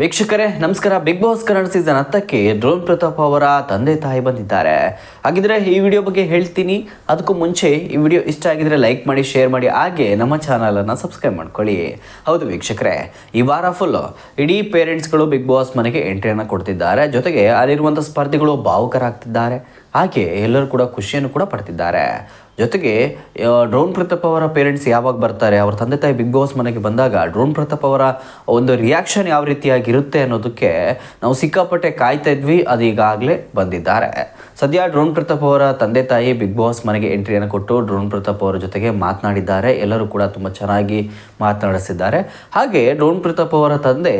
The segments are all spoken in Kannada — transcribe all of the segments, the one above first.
ವೀಕ್ಷಕರೇ, ನಮಸ್ಕಾರ. ಬಿಗ್ ಬಾಸ್ ಕನ್ನಡ ಸೀಸನ್ ಹತ್ತಕ್ಕೆ ಡ್ರೋನ್ ಪ್ರತಾಪ್ ಅವರ ತಂದೆ ತಾಯಿ ಬಂದಿದ್ದಾರೆ. ಹಾಗಿದ್ರೆ ಈ ವಿಡಿಯೋ ಬಗ್ಗೆ ಹೇಳ್ತೀನಿ. ಅದಕ್ಕೂ ಮುಂಚೆ ಈ ವಿಡಿಯೋ ಇಷ್ಟ ಆಗಿದ್ರೆ ಲೈಕ್ ಮಾಡಿ ಶೇರ್ ಮಾಡಿ. ಹಾಗೆ ನಮ್ಮ ಚಾನಲನ್ನು ಸಬ್ಸ್ಕ್ರೈಬ್ ಮಾಡ್ಕೊಳ್ಳಿ. ಹೌದು ವೀಕ್ಷಕರೇ, ಈ ವಾರ ಫುಲ್ ಇಡೀ ಪೇರೆಂಟ್ಸ್ಗಳು ಬಿಗ್ ಬಾಸ್ ಮನೆಗೆ ಎಂಟ್ರಿಯನ್ನು ಕೊಡ್ತಿದ್ದಾರೆ. ಜೊತೆಗೆ ಅಲ್ಲಿರುವಂಥ ಸ್ಪರ್ಧಿಗಳು ಭಾವುಕರಾಗ್ತಿದ್ದಾರೆ. ಹಾಗೆ ಎಲ್ಲರೂ ಕೂಡ ಖುಷಿಯನ್ನು ಕೂಡ ಪಡ್ತಿದ್ದಾರೆ. ಜೊತೆಗೆ ಡ್ರೋನ್ ಪ್ರತಾಪ್ ಅವರ ಪೇರೆಂಟ್ಸ್ ಯಾವಾಗ ಬರ್ತಾರೆ, ಅವ್ರ ತಂದೆ ತಾಯಿ ಬಿಗ್ ಬಾಸ್ ಮನೆಗೆ ಬಂದಾಗ ಡ್ರೋನ್ ಪ್ರತಾಪ್ ಅವರ ಒಂದು ರಿಯಾಕ್ಷನ್ ಯಾವ ರೀತಿಯಾಗಿರುತ್ತೆ ಅನ್ನೋದಕ್ಕೆ ನಾವು ಸಿಕ್ಕಾಪಟ್ಟೆ ಕಾಯ್ತಾ ಇದ್ವಿ, ಅದು ಈಗಾಗಲೇ ಬಂದಿದ್ದಾರೆ. ಸದ್ಯ ಡ್ರೋನ್ ಪ್ರತಾಪ್ ಅವರ ತಂದೆ ತಾಯಿ ಬಿಗ್ ಬಾಸ್ ಮನೆಗೆ ಎಂಟ್ರಿಯನ್ನು ಕೊಟ್ಟು ಡ್ರೋನ್ ಪ್ರತಾಪ್ ಅವರ ಜೊತೆಗೆ ಮಾತನಾಡಿದ್ದಾರೆ. ಎಲ್ಲರೂ ಕೂಡ ತುಂಬ ಚೆನ್ನಾಗಿ ಮಾತನಾಡಿಸಿದ್ದಾರೆ. ಹಾಗೆ ಡ್ರೋನ್ ಪ್ರತಾಪ್ ಅವರ ತಂದೆ,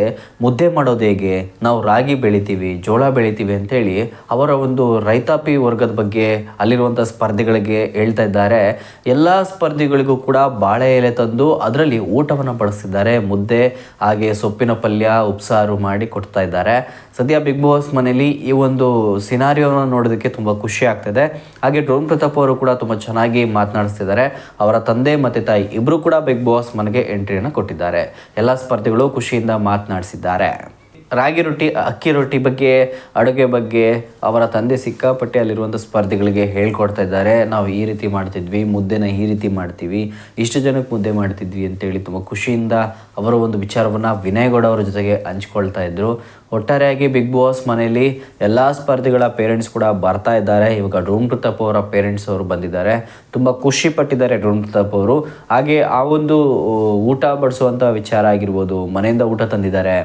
ಮುದ್ದೆ ಮಾಡೋದು ಹೇಗೆ? ನಾವು ರಾಗಿ ಬೆಳಿತೀವಿ, ಜೋಳ ಬೆಳಿತೀವಿ ಅಂತೇಳಿ ಅವರ ಒಂದು ರೈತಾಪಿ ವರ್ಗದ ಬಗ್ಗೆ ಅಲ್ಲಿರುವಂಥ ಸ್ಪರ್ಧಿಗಳಿಗೆ ಹೇಳ್ತಾ ಇದ್ದಾರೆ. ಎಲ್ಲ ಸ್ಪರ್ಧಿಗಳಿಗೂ ಕೂಡ ಬಾಳೆ ಎಲೆ ತಂದು ಅದರಲ್ಲಿ ಊಟವನ್ನು ಬಡಿಸ್ತಿದ್ದಾರೆ ಮುದ್ದೆ, ಹಾಗೆ ಸೊಪ್ಪಿನ ಪಲ್ಯ, ಉಪ್ಸಾರು ಮಾಡಿ ಕೊಡ್ತಾ ಇದ್ದಾರೆ. ಸದ್ಯ ಬಿಗ್ ಬಾಸ್ ಮನೆಯಲ್ಲಿ ಈ ಒಂದು ಸಿನಾರಿಯೋನ ನೋಡೋದಕ್ಕೆ ತುಂಬ ಖುಷಿ ಆಗ್ತಿದೆ. ಹಾಗೆ ಡ್ರೋನ್ ಪ್ರತಾಪ್ ಅವರು ಕೂಡ ತುಂಬ ಚೆನ್ನಾಗಿ ಮಾತನಾಡಿಸ್ತಿದ್ದಾರೆ. ಅವರ ತಂದೆ ಮತ್ತು ತಾಯಿ ಇಬ್ಬರು ಕೂಡ ಬಿಗ್ ಬಾಸ್ ಮನೆಗೆ ಎಂಟ್ರಿಯನ್ನು ಕೊಟ್ಟಿದ್ದಾರೆ. ಎಲ್ಲ ಸ್ಪರ್ಧಿಗಳು ಖುಷಿಯಿಂದ ಮಾತನಾಡಿಸಿದ್ದಾರೆ. ರಾಗಿ ರೊಟ್ಟಿ, ಅಕ್ಕಿ ರೊಟ್ಟಿ ಬಗ್ಗೆ, ಅಡುಗೆ ಬಗ್ಗೆ ಅವರ ತಂದೆ ಸಿಕ್ಕಾಪಟ್ಟೆ ಅಲ್ಲಿರುವಂಥ ಸ್ಪರ್ಧಿಗಳಿಗೆ ಹೇಳ್ಕೊಡ್ತಾ ಇದ್ದಾರೆ. ನಾವು ಈ ರೀತಿ ಮಾಡ್ತಿದ್ವಿ, ಮುದ್ದೆನ ಈ ರೀತಿ ಮಾಡ್ತೀವಿ, ಇಷ್ಟು ಜನಕ್ಕೆ ಮುದ್ದೆ ಮಾಡ್ತಿದ್ವಿ ಅಂತೇಳಿ ತುಂಬ ಖುಷಿಯಿಂದ ಅವರ ಒಂದು ವಿಚಾರವನ್ನು ವಿನಯ್ಗೌಡ ಅವರ ಜೊತೆಗೆ ಹಂಚ್ಕೊಳ್ತಾ ಇದ್ದರು ಒಟ್ಟಾರೆಯಾಗಿ ಬಿಗ್ ಬಾಸ್ ಮನೆಯಲ್ಲಿ ಎಲ್ಲ ಸ್ಪರ್ಧಿಗಳ ಪೇರೆಂಟ್ಸ್ ಕೂಡ ಬರ್ತಾ ಇದ್ದಾರೆ. ಇವಾಗ ಡ್ರೋಮ್ ಪ್ರತಾಪ್ ಅವರ ಪೇರೆಂಟ್ಸ್ ಅವರು ಬಂದಿದ್ದಾರೆ. ತುಂಬ ಖುಷಿ ಪಟ್ಟಿದ್ದಾರೆ ಡ್ರೋಮ್ ಪ್ರತಾಪ್ ಅವರು. ಹಾಗೆ ಆ ಒಂದು, ಊಟ ಬಡಿಸುವಂಥ ವಿಚಾರ ಆಗಿರ್ಬೋದು, ಮನೆಯಿಂದ ಊಟ ತಂದಿದ್ದಾರೆ.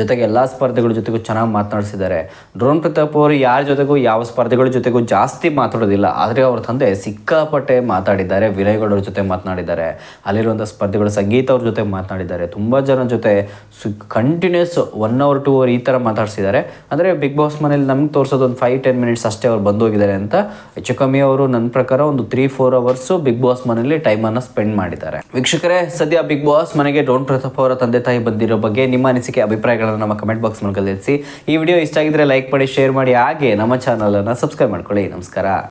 ಜೊತೆಗೆ ಎಲ್ಲ ಸ್ಪರ್ಧಿಗಳ ಜೊತೆಗೂ ಚೆನ್ನಾಗಿ ಮಾತನಾಡಿಸಿದ್ದಾರೆ. ಡ್ರೋನ್ ಪ್ರತಾಪ್ ಅವರು ಯಾರ ಜೊತೆಗೂ, ಯಾವ ಸ್ಪರ್ಧೆಗಳ ಜೊತೆಗೂ ಜಾಸ್ತಿ ಮಾತಾಡೋದಿಲ್ಲ. ಆದರೆ ಅವ್ರ ತಂದೆ ಸಿಕ್ಕಾಪಟ್ಟೆ ಮಾತಾಡಿದ್ದಾರೆ ವಿನಯ್ ಜೊತೆ ಮಾತನಾಡಿದ್ದಾರೆ. ಅಲ್ಲಿರುವಂಥ ಸ್ಪರ್ಧೆಗಳ ಸಂಗೀತ ಅವ್ರ ಜೊತೆ ಮಾತನಾಡಿದ್ದಾರೆ. ತುಂಬ ಜನ ಜೊತೆ ಸು continues one hour to hour ಈ ಥರ ಮಾತಾಡಿಸಿದ್ದಾರೆ. ಅಂದರೆ ಬಿಗ್ ಬಾಸ್ ಮನೇಲಿ ನಮ್ಗೆ ತೋರಿಸೋದು ಒಂದು ಫೈವ್ ಟೆನ್ ಮಿನಿಟ್ಸ್ ಅಷ್ಟೇ ಅವ್ರು ಬಂದೋಗಿದ್ದಾರೆ ಅಂತ ಹೆಚ್ಚು ಕಮ್ಮಿ ಅವರು ನನ್ನ ಪ್ರಕಾರ ಒಂದು three four hours Big Boss ಮನೇಲಿ ಟೈಮನ್ನು ಸ್ಪೆಂಡ್ ಮಾಡಿದ್ದಾರೆ. ವೀಕ್ಷಕರೇ, ಸದ್ಯ ಬಿಗ್ ಬಾಸ್ ಮನೆಗೆ ಡ್ರೋನ್ ಪ್ರತಾಪ್ ಅವರ ತಂದೆ ತಾಯಿ ಬಂದಿರೋ ಬಗ್ಗೆ ನಿಮ್ಮ ಅನಿಸಿಕೆ, ಅಭಿಪ್ರಾಯಗಳನ್ನು ನಮ್ಮ ಕಮೆಂಟ್ ಬಾಕ್ಸ್ ಮೂಲಕ ತಿಳಿಸಿ ಈ ವಿಡಿಯೋ ಇಷ್ಟ ಆಗಿದ್ರೆ ಲೈಕ್ ಮಾಡಿ ಶೇರ್ ಮಾಡಿ, ಹಾಗೆ ನಮ್ಮ ಚಾನಲನ್ನು ಸಬ್ಸ್ಕ್ರೈಬ್ ಮಾಡ್ಕೊಳ್ಳಿ. ನಮಸ್ಕಾರ.